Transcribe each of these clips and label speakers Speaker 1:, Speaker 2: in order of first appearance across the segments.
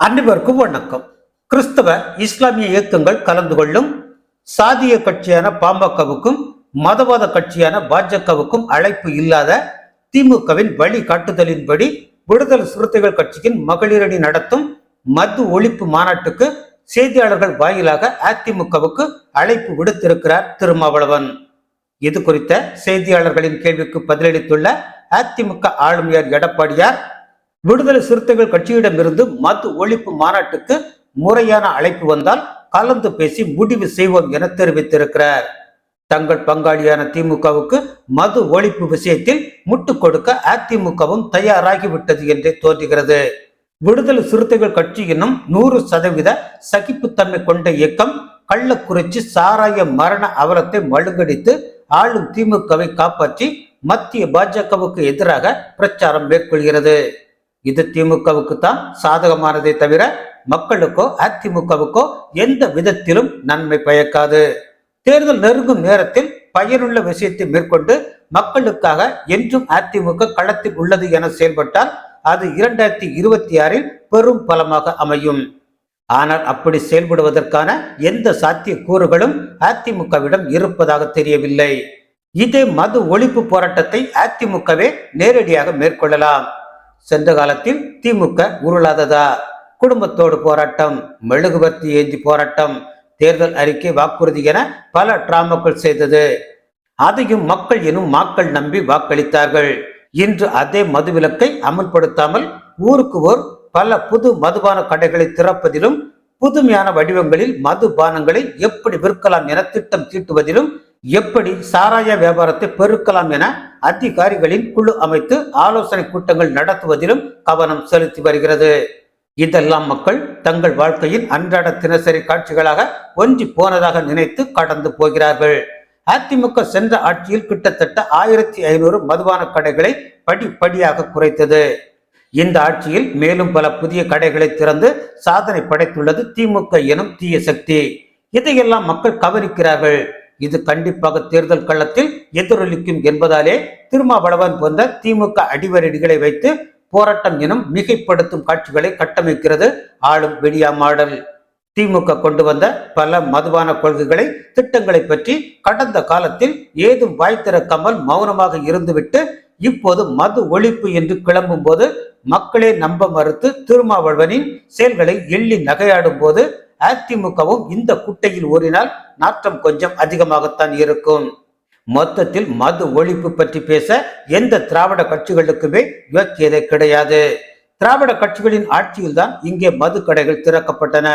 Speaker 1: அனைவருக்கும் வணக்கம். கிறிஸ்தவ இஸ்லாமிய இயக்கங்கள் கலந்து கொள்ளும் சாதிய கட்சியான பாமகவுக்கும் மதவாத கட்சியான பாஜகவுக்கும் அழைப்பு இல்லாத திமுகவின் வழிகாட்டுதலின்படி விடுதலை சிறுத்தைகள் கட்சியின் மகளிரணி நடத்தும் மது ஒழிப்பு மாநாட்டுக்கு செய்தியாளர்கள் வாயிலாக அதிமுகவுக்கு அழைப்பு விடுத்திருக்கிறார் திருமாவளவன். இது குறித்த செய்தியாளர்களின் கேள்விக்கு பதிலளித்துள்ள அதிமுக ஆளுமையார் எடப்பாடியார் விடுதலை சிறுத்தைகள் கட்சியிடமிருந்து மது ஒழிப்பு மாநாட்டுக்கு முறையான அழைப்பு வந்தால் கலந்து பேசி முடிவு செய்வோம் என தெரிவித்திருக்கிறார். தங்கள் பங்காளியான திமுகவுக்கு மது ஒழிப்பு விஷயத்தில் முட்டுக் கொடுக்க அதிமுகவும் தயாராகிவிட்டது என்றே தோன்றுகிறது. விடுதலை சிறுத்தைகள் கட்சி என்னும் நூறு சதவீத சகிப்புத்தன்மை கொண்ட இயக்கம் கள்ளக்குறிச்சி சாராய மரண அவலத்தை மழுங்கடித்து ஆளும் திமுகவை காப்பாற்றி மத்திய பாஜகவுக்கு எதிராக பிரச்சாரம் மேற்கொள்கிறது. இது திமுகவுக்கு தான் சாதகமானதே தவிர மக்களுக்கோ அதிமுகவுக்கோ எந்த விதத்திலும் நன்மை பயக்காது. தேர்தல் நெருங்கும் நேரத்தில் பயனுள்ள விஷயத்தை மேற்கொண்டு மக்களுக்காக என்றும் அதிமுக களத்தில் உள்ளது என செயல்பட்டால் அது இரண்டாயிரத்தி இருபத்தி ஆறில் பெரும் பலமாக அமையும். ஆனால் அப்படி செயல்படுவதற்கான எந்த சாத்திய கூறுகளும் அதிமுகவிடம் இருப்பதாக தெரியவில்லை. இதே மது ஒழிப்பு போராட்டத்தை அதிமுகவே நேரடியாக மேற்கொள்ளலாம். சென்ற காலத்தில் திமுக உருளாததா? குடும்பத்தோடு போராட்டம் மெழுகுவர்த்தி ஏந்தி போராட்டம் தேர்தல் அறிக்கை வாக்குறுதி என பல டிராமாக்கள் செய்தது. அதையும் மக்கள் எனும் மாக்கள் நம்பி வாக்களித்தார்கள். இன்று அதே மதுவிலக்கை அமல்படுத்தாமல் ஊருக்கு ஓர் பல புது மதுபான கடைகளை திறப்பதிலும் புதுமையான வடிவங்களில் மதுபானங்களை எப்படி விற்கலாம் என திட்டம் தீட்டுவதிலும் எப்படி சாராய வியாபாரத்தை பெருக்கலாம் என அதிகாரிகளின் குழு அமைத்து ஆலோசனை கூட்டங்கள் நடத்துவதிலும் கவனம் செலுத்தி வருகிறது. இதெல்லாம் மக்கள் தங்கள் வாழ்க்கையின் அன்றாட தினசரி காட்சிகளாக ஒன்றி போனதாக நினைத்து கடந்து போகிறார்கள். அதிமுக சென்ற ஆட்சியில் கிட்டத்தட்ட ஆயிரத்தி ஐநூறு மதுபான கடைகளை படிப்படியாக குறைத்தது. இந்த ஆட்சியில் மேலும் பல புதிய கடைகளை திறந்து சாதனை படைத்துள்ளது திமுக எனும் தீய சக்தி. இதையெல்லாம் மக்கள் கவனிக்கிறார்கள். இது கண்டிப்பாக தேர்தல் களத்தில் எதிரொலிக்கும் என்பதாலே திருமாவளவன் போன்ற திமுக அடிவரடிகளை வைத்து போராட்டம் எனும் மிகைப்படுத்தும் காட்சிகளை கட்டமைக்கிறது ஆளும் வெடியா மாடல். திமுக கொண்டு வந்த பல மதுபான கொள்கைகளை திட்டங்களை பற்றி கடந்த காலத்தில் ஏதும் வாய் திறக்காமல் மௌனமாக இருந்துவிட்டு இப்போது மது ஒழிப்பு என்று கிளம்பும் போது மக்களே நம்ப மறுத்து திருமாவளவனின் செயல்களை எள்ளி நகையாடும் போது அதிமுகவும் இந்த குட்டையில் ஊறினால் நாற்றம் கொஞ்சம் அதிகமாகத்தான் இருக்கும். மொத்தத்தில் மது ஒழிப்பு பற்றி பேச எந்த திராவிட கட்சிகளுக்குமே யோக்கியதை கிடையாது. திராவிட கட்சிகளின் ஆட்சியில்தான் இங்கே மது கடைகள் திறக்கப்பட்டன.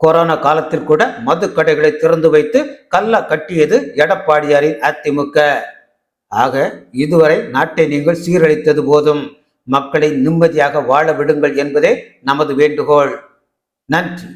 Speaker 1: கொரோனா காலத்தில் கூட மது கடைகளை திறந்து வைத்து கல்லா கட்டியது எடப்பாடியாரின் அதிமுக. ஆக இதுவரை நாட்டை நீங்கள் சீரழித்தது போதும். மக்களை நிம்மதியாக வாழ விடுங்கள் என்பதே நமது வேண்டுகோள். நன்றி.